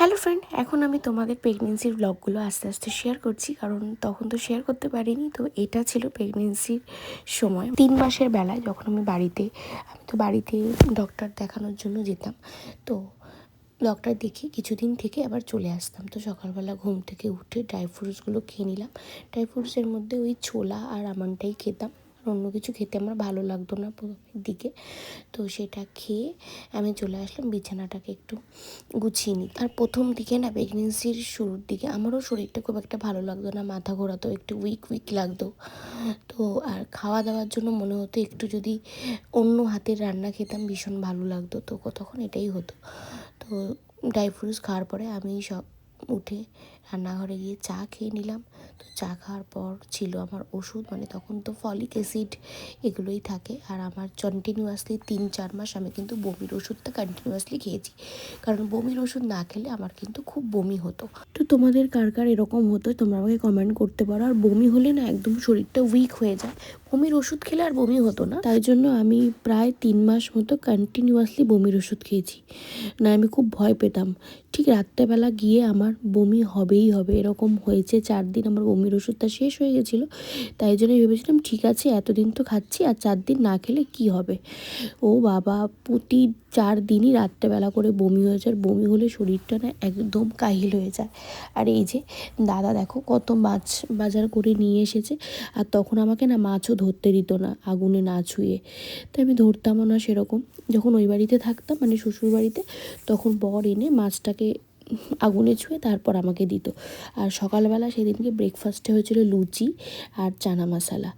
Hello friend এখন আমি তোমাদের প্রেগনেন্সির ব্লগগুলো আস্তে আস্তে শেয়ার করছি, কারণ তখন তো শেয়ার করতে পারিনি, তো এটা ছিল প্রেগনেন্সির সময়। তিন মাসের বেলায় যখন আমি বাড়িতে, আমি তো বাড়িতে ডক্টর দেখানোর জন্য যেতাম, তো ডক্টর দেখে কিছুদিন থেকে আবার চলে আসতাম। তো সকালবেলা ঘুম থেকে উঠে ড্রাই ফ্রুটসগুলো খেয়ে নিলাম। ড্রাই ফ্রুটসের মধ্যে ওই ছোলা আর আমনটাই খেতাম। অন্য কিছু খেতে আমার ভালো লাগতো না প্রথমের দিকে। তো সেটা খেয়ে আমি চলে আসলাম, বিছানাটাকে একটু গুছিয়ে নিই। আর প্রথম দিকে না প্রেগনেন্সির শুরুর দিকে আমারও শরীরটা খুব একটা ভালো লাগতো না, মাথা ঘোরাতো, একটু উইক উইক লাগতো। তো আর খাওয়া দাওয়ার জন্য মনে হতো একটু যদি অন্য হাতের রান্না খেতাম ভীষণ ভালো লাগতো। তো তখন এটাই হতো। তো ড্রাই ফ্রুটস খাওয়ার পরে আমি সব উঠে রান্নাঘরে গিয়ে চা খেয়ে নিলাম। তো চা খাওয়ার পর ছিল আমার ওষুধ মানে তখন তো ফলিক অ্যাসিড এগুলোই থাকে। আর আমার কন্টিনিউয়াসলি তিন চার মাস আমি কিন্তু বমির ওষুধটা কন্টিনিউয়াসলি খেয়েছি। কারণ বমির ওষুধ না খেলে আমার কিন্তু খুব বমি হতো। তো তোমাদের কার কার এরকম হতো, তোমরা আমাকে কমেন্ট করতে পারো। আর বমি হলে না একদম শরীরটা উইক হয়ে যায়। বমির ওষুধ খেলে আর বমি হতো না। তাই জন্য আমি প্রায় তিন মাস মতো কন্টিনিউয়াসলি বমির ওষুধ খেয়েছি। না, আমি খুব ভয় পেতাম। ঠিক রাত্রেবেলা গিয়ে আমার বমি হবেই হবে। এরকম হয়েছে, চার দিন আমার বমির ওষুধটা শেষ হয়ে গেছিল। তাই জন্য ভেবেছিলাম, ঠিক আছে, এতদিন তো খাচ্ছি, আর চার দিন না খেলে কি হবে? ও বাবা, প্রতি চার দিনই রাত্রেবেলা করে বমি হয়ে যায়। বমি হলে শরীরটা না একদম কাহিল হয়ে যায়। আর এই যে, দাদা দেখো কত মাছ বাজার করে নিয়ে এসেছে। আর তখন আমাকে না মাছও ধরতে দিত না আগুনে না ছুঁয়ে। তাই আমি ধরতামও না সেরকম। যখন ওই বাড়িতে থাকতাম মানে শ্বশুর বাড়িতে তখন বর এনে মাছটাকে আগুনে ছুঁয়ে তারপর আমাকে দিত। আর সকালবেলা সেদিনকে ব্রেকফাস্টে হয়েছিল লুচি আর চানা মশালা।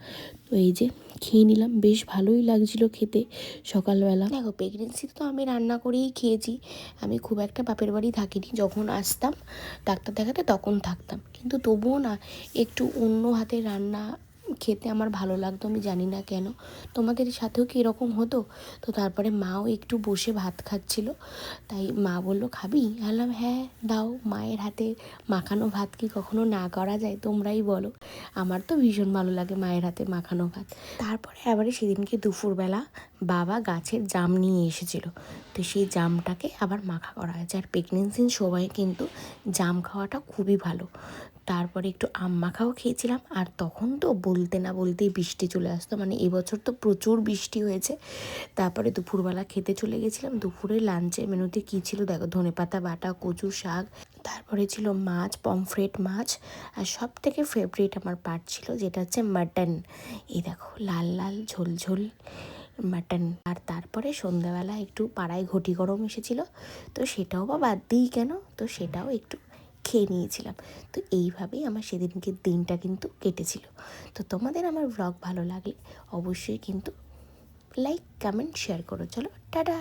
তো এই যে খেয়ে নিলাম, বেশ ভালোই লাগছিল খেতে সকালবেলা। দেখো প্রেগনেন্সিতে তো আমি রান্না করেই খেয়েছি। আমি খুব একটা বাপের বাড়ি থাকিনি, যখন আসতাম ডাক্তার দেখাতে তখন থাকতাম। কিন্তু তবুও না, একটু অন্য হাতের রান্না খেতে আমার ভালো লাগতো, আমি জানি না কেন। তোমাদের সাথেও কি এরকম হতো? তো তারপরে মাও একটু বসে ভাত খাচ্ছিল। তাই মা বলল, খাবি? বললাম হ্যাঁ দাও। মায়ের হাতে মাখানো ভাত কি কখনো না করা যায়? তোমরাই বলো। আমার তো ভীষণ ভালো লাগে মায়ের হাতে মাখানো ভাত। তারপরে আবারে সেদিনকে দুপুরবেলা বাবা গাছের জাম নিয়ে এসেছিল। তো সেই জামটাকে আবার মাখা করা হয়েছে। আর প্রেগনেন্সির সময় কিন্তু জাম খাওয়াটা খুবই ভালো। তারপরে একটু আম মাখাও খেয়েছিলাম। আর তখন তো বলতে না বলতেই বৃষ্টি চলে আসতো। মানে এবছর তো প্রচুর বৃষ্টি হয়েছে। তারপরে দুপুরবেলা খেতে চলে গেছিলাম। দুপুরে লাঞ্চের মেনুতে কী ছিল দেখো, ধনেপাতা, বাটা, কচু, শাক। তারপরে ছিল মাছ, পমফ্রেট মাছ। আর সব থেকে ফেভারিট আমার পার্ট ছিল যেটা হচ্ছে মাটন এই দেখো, লাল লাল, ঝোল ঝোল মাটন আর তারপরে সন্ধ্যাবেলা একটু পাড়ায় ঘটি গরম এসেছিল। তো সেটাও বা বাদ দিই কেন? তো সেটাও একটু খেয়ে নিয়েছিলাম। তো এইভাবেই আমার সেদিনকে দিনটা কিন্তু কেটেছিল। তো তোমাদের আমার ব্লগ ভালো লাগলে অবশ্যই কিন্তু লাইক কমেন্ট শেয়ার করো। চলো, টাটা!